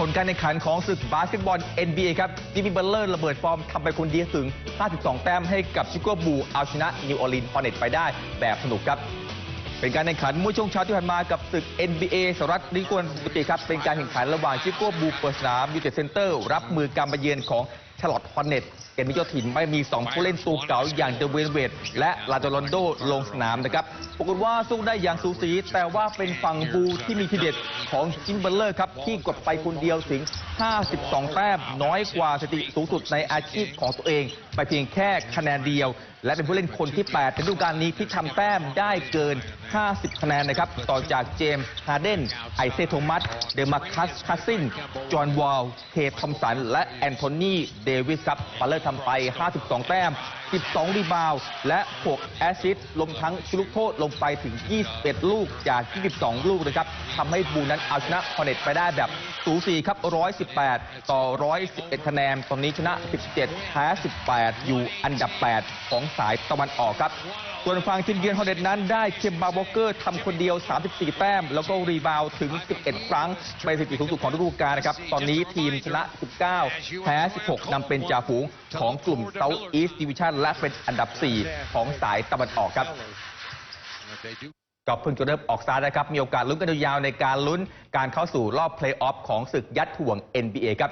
ผลการแข่งขันของศึกบาสเกตบอล NBA ครับจิมมี่บัลเลอร์ระเบิดฟอร์มทำไปคนเดียวถึง 52 แต้มให้กับชิโกบูเอาชนะนิวออร์ลีนฮอร์เน็ตไปได้แบบสนุกครับ เป็นการแข่งขันเมื่อช่วงเช้าที่ผ่านมากับศึก NBA สหรัฐนิกวนบุติครับ เป็นการแข่งขันระหว่างชิโกบูเปิดสนามยูเต็ดเซ็นเตอร์รับมือการมาเยือนของ ชาร์ลอตฮอร์เน็ตเกมนี้เจ้าถิ่นไม่มี 2 ผู้เล่นตัวเก่าอย่างเดเวนเวดและลาโดรอนโดลงสนามนะครับปรากฏว่าสู้ได้อย่างสูสี แต่ว่าเป็นฝั่งบูที่มีทีเด็ดของจิมเบอร์เลอร์ครับ ที่กดไปคนเดียวถึง 52 แต้มน้อยกว่าสถิติสูงสุดในอาชีพของตัวเอง ไปเพียงแค่คะแนนเดียว และเป็นผู้เล่นคนที่ 8 ในฤดูกาลนี้ที่ทำแต้มได้เกิน 50 คะแนนนะครับ ต่อจากเจมส์ฮาร์เดน ไอเซโทมัส เดมาคัสคัสซิน จอห์นวอล เคทอมสัน และแอนโทนี เดวิสครับปาเลอร์ทำไป 52 แต้ม 12 รีบาว และ 6 แอซิสต์รวมทั้งชุดลูกโทษลงไปถึง 21 ลูกจาก 22 ลูกนะครับทำให้บูนั้นเอาชนะคอนเนตไปได้แบบสูสีครับ 118 ต่อ 111 คะแนน ตอนนี้ชนะ 17 แพ้ 18 อยู่อันดับ 8 ของสายตะวันออกครับ ส่วนฝั่งทีมเยือนฮอร์เน็ตนั้นได้เคมบาวอเกอร์ทำคนเดียว 34 แต้ม แล้วก็รีบาวถึง 11 ครั้งเป็นสถิติสูงสุดของฤดูกาลนะครับ ตอนนี้ทีมชนะ 19 แพ้ 16นำเป็นจ่าฝูงของกลุ่ม South East Division และเป็นอันดับ 4 ของสายตะวันออกครับก็เพิ่งจะเริ่มออกสตาร์นะครับ มีโอกาสลุ้นกันยาวๆในการลุ้นการเข้าสู่รอบเพลย์ออฟของศึกยัดห่วง NBA ครับ